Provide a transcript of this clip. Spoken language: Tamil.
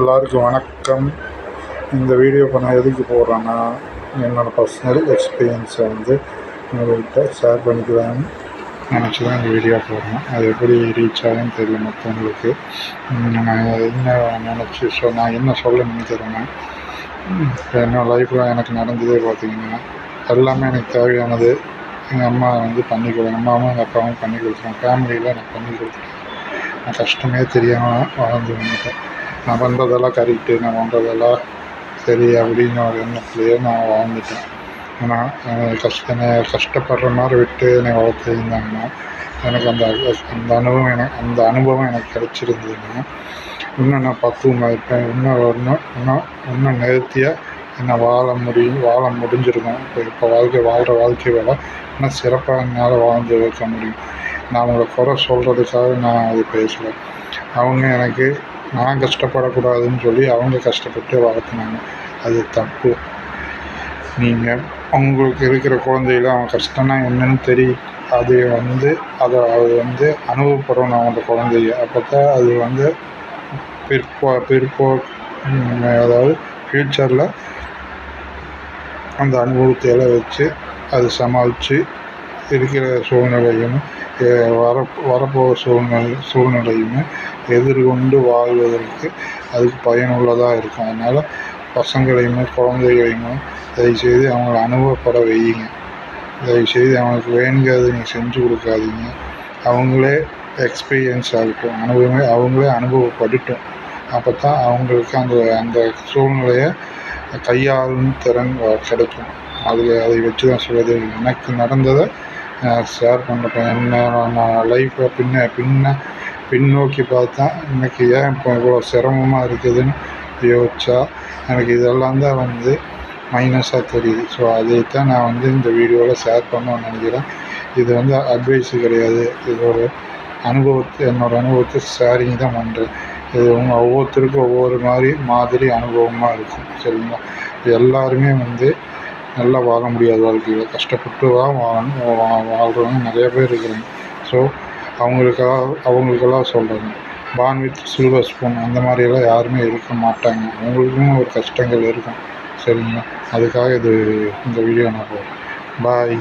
எல்லாருக்கும் வணக்கம். இந்த வீடியோ இப்போ நான் எதுக்கு போடுறேன்னா என்னோடய பர்சனல் எக்ஸ்பீரியன்ஸை வந்து உங்கள்கிட்ட ஷேர் பண்ணிக்கலாம்னு நினச்சி தான் இந்த வீடியோ போடுறேன். அது எப்படி ரீச் ஆகும்னு தெரியல மற்றவங்களுக்கு நான் என்ன நினச்சி சொ நான் என்ன சொல்ல நினைக்கிறேன்னா என்னோடய இப்போ லைஃப்பில் எனக்கு நடந்ததே பார்த்தீங்கன்னா எல்லாமே எனக்கு தேவையானது எங்கள் அம்மா வந்து பண்ணி கொடு எங்கள் அம்மாவும் எங்கள் அப்பாவும் பண்ணி கொடுத்துருவாங்க. ஃபேமிலியில் எனக்கு பண்ணி கொடுத்துருக்காங்க நான் கஷ்டமே தெரியாமல் வளர்ந்து வந்துட்டேன். நான் பண்ணுறதெல்லாம் கரெக்டு நான் பண்ணுறதெல்லாம் சரி அப்படின்னு ஒரு எண்ணத்துலேயே நான் வாழ்ந்துட்டேன். ஆனால் கஷ்ட கஷ்டம் கஷ்டப்படுற மாதிரி விட்டு என்னை வளர்த்துருந்தாங்கன்னா எனக்கு அந்த அந்த அனுபவம் எனக்கு அந்த அனுபவம் எனக்கு கிடச்சிருந்ததுன்னா இன்னும் நான் பக்குவமாக இருப்பேன். இன்னும் இன்னும் இன்னும் இன்னும் நேர்த்தியாக என்னை வாழ முடியும் வாழ முடிஞ்சிருக்கும். இப்போ இப்போ வாழ்க்கை வாழ்கிற வாழ்க்கையை வேலை இன்னும் சிறப்பாக என்னால் வாழ்ந்து வைக்க முடியும். நான் அவங்கள குறை சொல்கிறதுக்காக நான் அது பேசலை. அவங்க எனக்கு நான் கஷ்டப்படக்கூடாதுன்னு சொல்லி அவங்க கஷ்டப்பட்டு வளர்த்துனாங்க. அது தப்பு. நீங்கள் உங்களுக்கு இருக்கிற குழந்தைகள அவன் கஷ்டம்னா என்னன்னு தெரியும் அது வந்து அதை அது வந்து அனுபவப்படணும் அவங்க குழந்தைய. அப்போ தான் அது வந்து பிற்போ பிற்போ அதாவது ஃப்யூச்சரில் அந்த அனுபவத்தை எல்லாம் வச்சு அது சமாளித்து இருக்கிற சூழ்நிலையும் வர வரப்போகிற சூழ்நிலை சூழ்நிலையுமே எதிர்கொண்டு வாழ்வதற்கு அதுக்கு பயனுள்ளதாக இருக்கும். அதனால் பசங்களையுமே குழந்தைகளையுமே தயவுசெய்து அவங்கள அனுபவப்பட வையுங்க. தயவுசெய்து அவங்களுக்கு வேணுங்கிறத நீங்கள் செஞ்சு கொடுக்காதீங்க. அவங்களே எக்ஸ்பீரியன்ஸ் ஆகட்டும். அனுபவமே அவங்களே அனுபவப்படட்டும். அப்போ தான் அவங்களுக்கு அந்த அந்த சூழ்நிலையை கையாளும் திறன் கிடைக்கும். அதில் அதை வச்சு தான் சொல்வது எனக்கு நடந்ததை ஷேர் பண்ணுறேன் என்ன நான் லைஃப்பை பின்ன பின்ன பின்னோக்கி பார்த்தா இன்னைக்கு ஏன் இப்போ இவ்வளோ சிரமமாக இருக்குதுன்னு யோசிச்சா எனக்கு இதெல்லாம் தான் வந்து மைனஸாக தெரியுது. ஸோ அதை தான் நான் வந்து இந்த வீடியோவில் ஷேர் பண்ணணும்னு நினைக்கிறேன். இது வந்து அட்வைஸு கிடையாது. இது ஒரு அனுபவத்தை என்னோடய அனுபவத்தை ஷேரிங் தான் பண்ணுறேன் இது உங்கள் ஒவ்வொருத்தருக்கும் ஒவ்வொரு மாதிரி மாதிரி அனுபவமாக இருக்கும். சரிங்களா? எல்லாருமே வந்து நல்லா வாழ முடியாது. வாழ்க்கையில் கஷ்டப்பட்டு தான் வாழணும் வாழ்கிறவங்க நிறைய பேர் இருக்கிறாங்க. ஸோ அவங்களுக்காக அவங்களுக்கெல்லாம் சொல்கிறேன் பான் வித் சில்வர் ஸ்பூன் அந்த மாதிரியெல்லாம் யாருமே இருக்க மாட்டாங்க. அவங்களுக்கும் ஒரு கஷ்டங்கள் இருக்கும். சரிங்களா? அதுக்காக இது இந்த வீடியோ நான் போகிறேன் பாய்